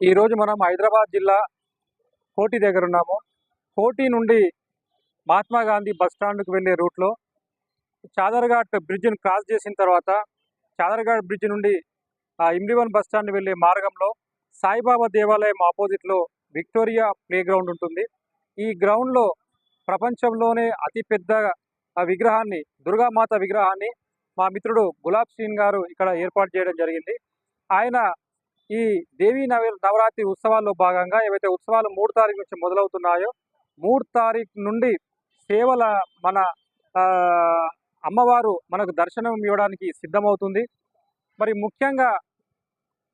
ఈరోజు మనం హైదరాబాద్ జిల్లా కోటి దగ్గర ఉన్నాము. కోటి నుండి మహాత్మా గాంధీ బస్ స్టాండ్కు వెళ్ళే రూట్లో చాదర్ఘాట్ బ్రిడ్జ్ను క్రాస్ చేసిన తర్వాత చాదర్ఘాట్ బ్రిడ్జ్ నుండి ఇమ్లివన్ బస్ స్టాండ్ వెళ్ళే మార్గంలో సాయిబాబా దేవాలయం ఆపోజిట్లో విక్టోరియా ప్లే గ్రౌండ్ ఉంటుంది. ఈ గ్రౌండ్లో ప్రపంచంలోనే అతిపెద్ద విగ్రహాన్ని దుర్గామాత విగ్రహాన్ని మా మిత్రుడు గులాబ్ సీన్ గారు ఇక్కడ ఏర్పాటు చేయడం జరిగింది. ఆయన ఈ దేవీ నవ నవరాత్రి ఉత్సవాల్లో భాగంగా ఏవైతే ఉత్సవాలు మూడు తారీఖు నుంచి మొదలవుతున్నాయో మూడు తారీఖు నుండి సేవల మన ఆ, అమ్మవారు మనకు దర్శనం ఇవ్వడానికి సిద్ధమవుతుంది. మరి ముఖ్యంగా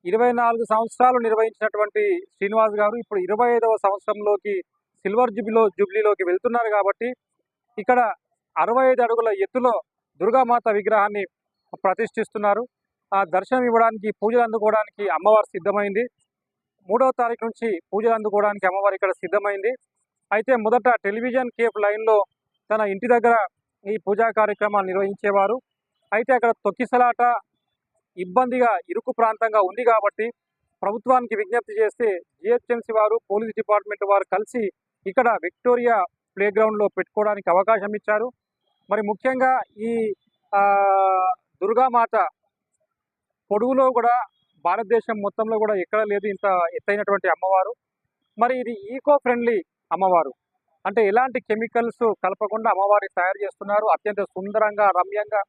ఇరవై నాలుగు సంవత్సరాలు నిర్వహించినటువంటి శ్రీనివాస్ గారు ఇప్పుడు ఇరవై ఐదవ సంవత్సరంలోకి సిల్వర్ జూబ్లీలో జూబ్లీలోకి వెళ్తున్నారు కాబట్టి ఇక్కడ అరవై ఐదు అడుగుల ఎత్తులో దుర్గామాత విగ్రహాన్ని ప్రతిష్ఠిస్తున్నారు. ఆ దర్శనం ఇవ్వడానికి పూజలు అందుకోవడానికి అమ్మవారు సిద్ధమైంది. మూడవ తారీఖు నుంచి పూజలు అందుకోవడానికి అమ్మవారు ఇక్కడ సిద్ధమైంది. అయితే మొదట టెలివిజన్ కేఫ్ లైన్లో తన ఇంటి దగ్గర ఈ పూజా కార్యక్రమాలు నిర్వహించేవారు. అయితే అక్కడ తొక్కిసలాట ఇబ్బందిగా ఇరుకు ప్రాంతంగా ఉంది కాబట్టి ప్రభుత్వానికి విజ్ఞప్తి చేస్తే జిహెచ్ఎంసీ వారు పోలీస్ డిపార్ట్మెంట్ వారు కలిసి ఇక్కడ విక్టోరియా ప్లేగ్రౌండ్లో పెట్టుకోవడానికి అవకాశం ఇచ్చారు. మరి ముఖ్యంగా ఈ దుర్గామాత పొడుగులో కూడా భారతదేశం మొత్తంలో కూడా ఎక్కడ లేదు ఇంత ఎత్తైనటువంటి అమ్మవారు. మరి ఇది ఈకో ఫ్రెండ్లీ అమ్మవారు. అంటే ఎలాంటి కెమికల్స్ కలపకుండా అమ్మవారిని తయారు చేస్తున్నారు. అత్యంత సుందరంగా రమ్యంగా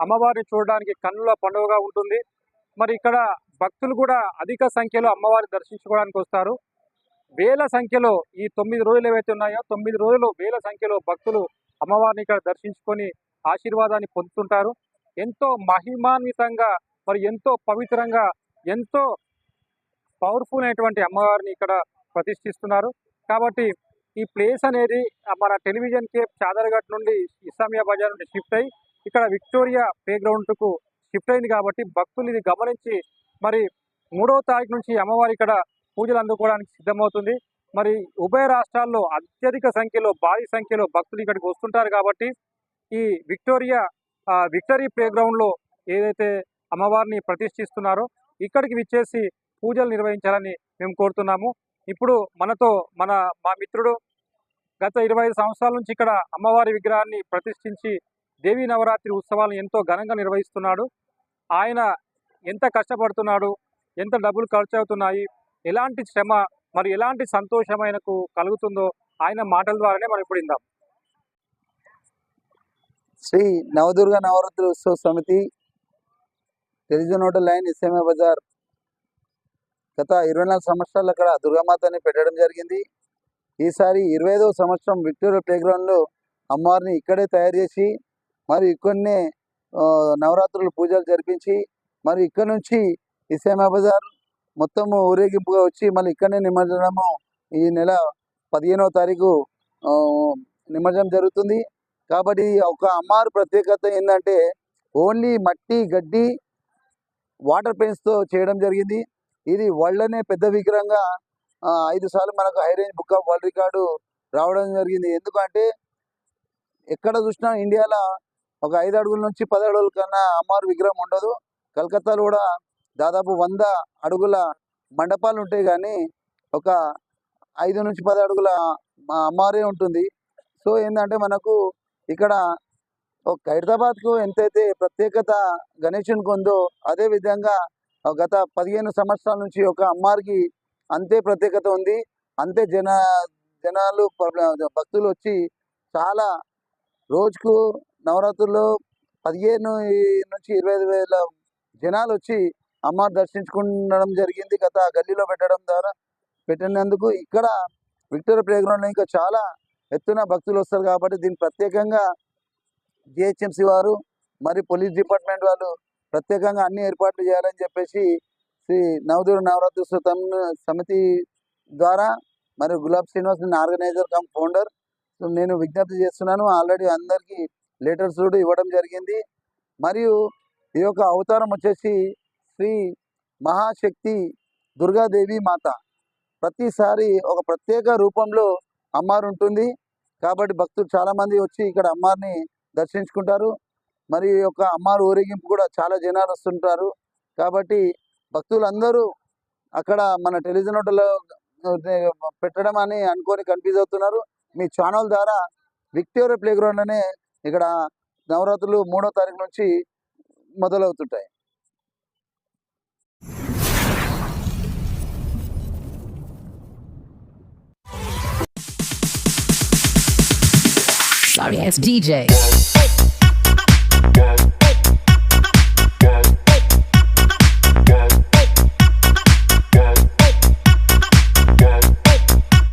అమ్మవారిని చూడడానికి కన్నుల పండుగగా ఉంటుంది. మరి ఇక్కడ భక్తులు కూడా అధిక సంఖ్యలో అమ్మవారిని దర్శించుకోవడానికి వస్తారు. వేల సంఖ్యలో ఈ తొమ్మిది రోజులు ఏవైతే ఉన్నాయో తొమ్మిది రోజులు వేల సంఖ్యలో భక్తులు అమ్మవారిని ఇక్కడ దర్శించుకొని ఆశీర్వాదాన్ని పొందుతుంటారు. ఎంతో మహిమాన్వితంగా మరి ఎంతో పవిత్రంగా ఎంతో పవర్ఫుల్ అయినటువంటి అమ్మవారిని ఇక్కడ ప్రతిష్ఠిస్తున్నారు. కాబట్టి ఈ ప్లేస్ అనేది మన టెలివిజన్ కేప్ చాదర్ఘట్ నుండి ఇస్లామియా బజార్ నుండి షిఫ్ట్ అయ్యి ఇక్కడ విక్టోరియా ప్లే గ్రౌండ్కు షిఫ్ట్ అయింది కాబట్టి భక్తులు ఇది గమనించి మరి మూడవ తారీఖు నుంచి అమ్మవారి ఇక్కడ పూజలు అందుకోవడానికి సిద్ధమవుతుంది. మరి ఉభయ రాష్ట్రాల్లో అత్యధిక సంఖ్యలో భారీ సంఖ్యలో భక్తులు ఇక్కడికి వస్తుంటారు కాబట్టి ఈ విక్టోరియా ఆ, విక్టరీ ప్లే గ్రౌండ్లో ఏదైతే అమ్మవారిని ప్రతిష్ఠిస్తున్నారు. ఇక్కడికి విచ్చేసి పూజలు నిర్వహించాలని మేము కోరుతున్నాము. ఇప్పుడు మనతో మన మా మిత్రుడు గత ఇరవై ఐదు సంవత్సరాల నుంచి ఇక్కడ అమ్మవారి విగ్రహాన్ని ప్రతిష్ఠించి దేవీ నవరాత్రి ఉత్సవాలను ఎంతో ఘనంగా నిర్వహిస్తున్నాడు. ఆయన ఎంత కష్టపడుతున్నాడు ఎంత డబ్బులు ఖర్చు అవుతున్నాయి ఎలాంటి శ్రమ మరి ఎలాంటి సంతోషం ఆయనకు కలుగుతుందో ఆయన మాటల ద్వారానే మనం ఇప్పుడు ఇందాం శ్రీ నవదుర్గ నవరాత్రి ఉత్సవ సమితి టెలిజన్ హోటల్ లైన్ ఇస్లామియా బజార్. గత ఇరవై నాలుగు సంవత్సరాలు అక్కడ దుర్గామాతని పెట్టడం జరిగింది. ఈసారి ఇరవై ఐదవ సంవత్సరం విక్టోరియా ప్లేగ్రౌండ్లో అమ్మవారిని ఇక్కడే తయారు చేసి మరి ఇక్కడనే నవరాత్రులు పూజలు జరిపించి మరి ఇక్కడ నుంచి ఇస్లామియా బజార్ మొత్తము ఊరేగింపుగా వచ్చి మళ్ళీ ఇక్కడనే నిమజ్జనము ఈ నెల పదిహేనవ తారీఖు నిమజ్జనం జరుగుతుంది. కాబట్టి ఒక అమ్మవారి ప్రత్యేకత ఏంటంటే ఓన్లీ మట్టి గడ్డి వాటర్ పెయింట్స్తో చేయడం జరిగింది. ఇది వరల్డ్లోనే పెద్ద విగ్రహంగా ఐదు సార్లు మనకు high range book of world record రావడం జరిగింది. ఎందుకంటే ఎక్కడ చూసినా ఇండియాలో ఒక ఐదు అడుగుల నుంచి పది అడుగుల కన్నా అమ్మవారి విగ్రహం ఉండదు. కలకత్తాలో కూడా దాదాపు వంద అడుగుల మండపాలు ఉంటాయి కానీ ఒక ఐదు నుంచి పది అడుగుల అమ్మారే అమ్మవారే ఉంటుంది. సో ఏంటంటే మనకు ఇక్కడ ఒక కు ఎంతైతే ప్రత్యేకత గణేషునికి ఉందో అదే విధంగా గత పదిహేను సంవత్సరాల నుంచి ఒక అమ్మారికి అంతే ప్రత్యేకత ఉంది. అంతే జన జనాలు భక్తులు వచ్చి చాలా రోజుకు నవరాత్రుల్లో పదిహేను నుంచి ఇరవై ఐదు వేల జనాలు వచ్చి అమ్మవారు దర్శించుకుండడం జరిగింది. గత గల్లీలో పెట్టడం ద్వారా పెట్టినందుకు ఇక్కడ విక్టోరియా ప్లే గ్రౌండ్లో ఇంకా చాలా ఎత్తున భక్తులు వస్తారు కాబట్టి దీన్ని ప్రత్యేకంగా జిహెచ్ఎంసి వారు మరి పోలీస్ డిపార్ట్మెంట్ వాళ్ళు ప్రత్యేకంగా అన్ని ఏర్పాట్లు చేయాలని చెప్పేసి శ్రీ నవదూరు నవరాత్రోత్సవ సమితి ద్వారా మరి Gulab Srinivas organiser cum founder. So నేను విజ్ఞప్తి చేస్తున్నాను. ఆల్రెడీ అందరికీ లెటర్స్ కూడా ఇవ్వడం జరిగింది. మరియు ఈ యొక్క అవతారం వచ్చేసి శ్రీ మహాశక్తి దుర్గాదేవి మాత. ప్రతిసారి ఒక ప్రత్యేక రూపంలో అమ్మారు ఉంటుంది. కాబట్టి భక్తులు చాలామంది వచ్చి ఇక్కడ అమ్మారిని దర్శించుకుంటారు. మరి యొక్క అమ్మారు ఊరేగింపు కూడా చాలా జనాలు వస్తుంటారు. కాబట్టి భక్తులందరూ అక్కడ మన టెలివిజన్ హోటల్లో పెట్టడం అని అనుకొని కన్ఫ్యూజ్ అవుతున్నారు. మీ ఛానల్ ద్వారా విక్టోరియా ప్లే గ్రౌండ్లోనే ఇక్కడ నవరాత్రులు మూడో తారీఖు నుంచి మొదలవుతుంటాయి. Sorry, it's DJ.